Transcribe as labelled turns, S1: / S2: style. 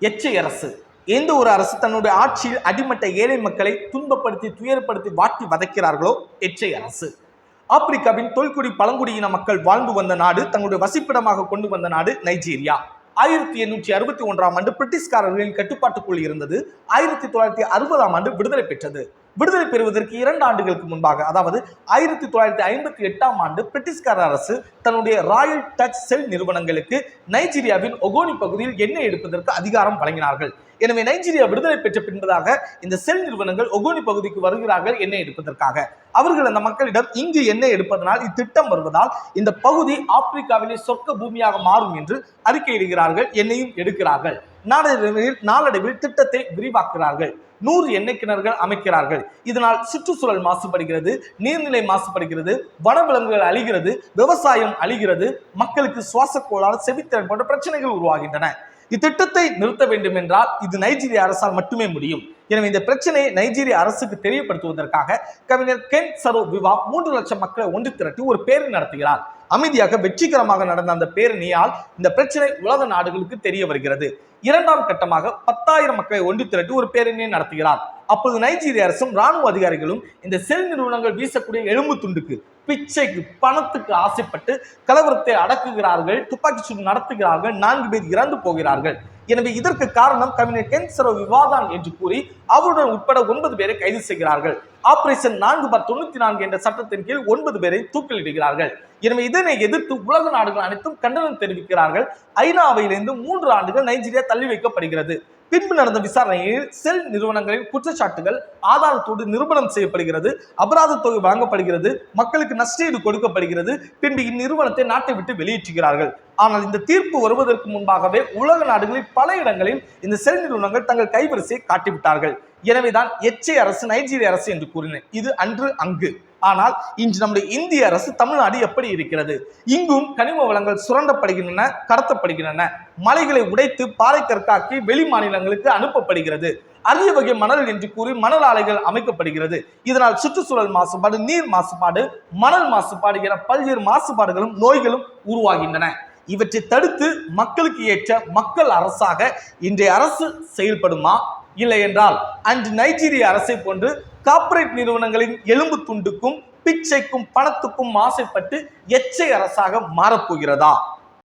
S1: எச்சை அரசு. எந்த ஒரு அரசு தன்னுடைய ஆட்சியில் அடிமட்ட ஏழை மக்களை துன்பப்படுத்தி துயரப்படுத்தி வாட்டி வதைக்கிறார்களோ? எச்சை அரசு. ஆப்பிரிக்காவின் தொல்குடி பழங்குடியின மக்கள் வாழ்ந்து வந்த நாடு தங்களுடைய வசிப்பிடமாக கொண்டு வந்த நாடு நைஜீரியா. ஆயிரத்தி எண்ணூற்றி அறுபத்தி ஒன்றாம் ஆண்டு பிரிட்டிஷ்காரர்களின் கட்டுப்பாட்டுக்குள் இருந்தது. ஆயிரத்தி தொள்ளாயிரத்தி அறுபதாம் ஆண்டு விடுதலை பெற்றது. விடுதலை பெறுவதற்கு இரண்டு ஆண்டுகளுக்கு முன்பாக அதாவது ஆயிரத்தி தொள்ளாயிரத்தி ஐம்பத்தி எட்டாம் ஆண்டு பிரிட்டிஷ்கார அரசு தன்னுடைய ராயல் டச் செல் நிறுவனங்களுக்கு நைஜீரியாவின் ஒகோனி பகுதியில் எண்ணெய் எடுப்பதற்கு அதிகாரம் வழங்கினார்கள். எனவே நைஜீரியா விடுதலை பெற்ற பின்பதாக இந்த செல் நிறுவனங்கள் ஒகோனி பகுதிக்கு வருகிறார்கள் எண்ணெய் எடுப்பதற்காக. அவர்கள் அந்த மக்களிடம் இங்கு எண்ணெய் எடுப்பதனால் இத்திட்டம் வருவதால் இந்த பகுதி ஆப்பிரிக்காவிலே சொர்க்க பூமியாக மாறும் என்று அறிக்கையிடுகிறார்கள் எண்ணெயும் எடுக்கிறார்கள். நாளடைவில் நாளடைவில் திட்டத்தை விரிவாக்குகிறார்கள். நூறு எண்ணெய் கிணறுகள் அமைக்கிறார்கள். இதனால் சுற்றுச்சூழல் மாசுபடுகிறது நீர்நிலை மாசுபடுகிறது வனவிலங்குகள் அழிகிறது விவசாயம் அழிகிறது மக்களுக்கு சுவாச கோளாறு செவித்திறன் போன்ற பிரச்சனைகள் உருவாகின்றன. இத்திட்டத்தை நிறுத்த வேண்டும் என்றால் இது நைஜீரிய அரசால் மட்டுமே முடியும். எனவே இந்த பிரச்சனையை நைஜீரிய அரசுக்கு தெரியப்படுத்துவதற்காக கவிஞர் கென் சரோ விவா மூன்று லட்சம் மக்களை ஒன்று திரட்டி ஒரு பேரணி நடத்துகிறார். அமைதியாக வெற்றிகரமாக நடந்த அந்த பேரணியால் இந்த பிரச்சனை உலக நாடுகளுக்கு தெரிய வருகிறது. இரண்டாம் கட்டமாக பத்தாயிரம் மக்களை ஒன்று திரட்டி ஒரு பேரணியை நடத்துகிறார். அப்போது நைஜீரிய அரசும் ராணுவ அதிகாரிகளும் இந்த செல் நிறுவனங்கள் வீசக்கூடிய எலும்பு துண்டுக்கு பிச்சைக்கு பணத்துக்கு ஆசைப்பட்டு கலவரத்தை அடக்குகிறார்கள் துப்பாக்கி சூடு நடத்துகிறார்கள் நான்கு பேர் இறந்து போகிறார்கள். எனவே இதற்கு காரணம் கவிஞர் கென்சரோ விவாதான் என்று கூறி அவருடன் உட்பட ஒன்பது பேரை கைது செய்கிறார்கள். ஆபரேஷன் நான்கு பார் தொண்ணூத்தி நான்கு என்ற சட்டத்தின் கீழ் ஒன்பது பேரை தூக்கிலிடுகிறார்கள். எனவே இதனை எதிர்த்து உலக நாடுகள் அனைத்தும் கண்டனம் தெரிவிக்கிறார்கள். ஐநாவிலிருந்து மூன்று ஆண்டுகள் நைஜீரியா தள்ளி வைக்கப்படுகிறது. பின்பு நடந்த விசாரணையில் செல் நிறுவனங்களின் குற்றச்சாட்டுகள் ஆதாரத்தோடு நிரூபணம் செய்யப்படுகிறது அபராத தொகை வழங்கப்படுகிறது மக்களுக்கு நஷ்டஈடு கொடுக்கப்படுகிறது பின்பு இந்நிறுவனத்தை நாட்டை விட்டு வெளியேற்றுகிறார்கள். ஆனால் இந்த தீர்ப்பு வருவதற்கு முன்பாகவே உலக நாடுகளில் பல இடங்களில் இந்த செல் நிறுவனங்கள் தங்கள் கைவரிசையை காட்டிவிட்டார்கள். எனவேதான் எச்சை அரசு நைஜீரிய அரசு என்று கூறினேன் இது அன்று அங்கு. ஆனால் இன்று நம்முடைய இந்திய அரசு தமிழ்நாடு எப்படி இருக்கிறது? இங்கும் கனிம வளங்கள் சுரண்டப்படுகின்றன கடத்தப்படுகின்றன. மலைகளை உடைத்து பாறை கற்காக்கி வெளி மாநிலங்களுக்கு அனுப்பப்படுகிறது. அரிய வகை மணல் என்று கூறி மணல் ஆலைகள் அமைக்கப்படுகிறது. இதனால் சுற்றுச்சூழல் மாசுபாடு நீர் மாசுபாடு மணல் மாசுபாடு என பல்வேறு மாசுபாடுகளும் நோய்களும் உருவாகின்றன. இவற்றை தடுத்து மக்களுக்கு ஏற்ற மக்கள் அரசாக இன்றைய அரசு செயல்படுமா? இல்லை என்றால் அன்று நைஜீரிய அரசை போன்று கார்ப்பரேட் நிறுவனங்களின் எலும்பு துண்டுக்கும் பிச்சைக்கும் பணத்துக்கும் ஆசைப்பட்டு எச்சை அரசாக மாறப்போகிறதா?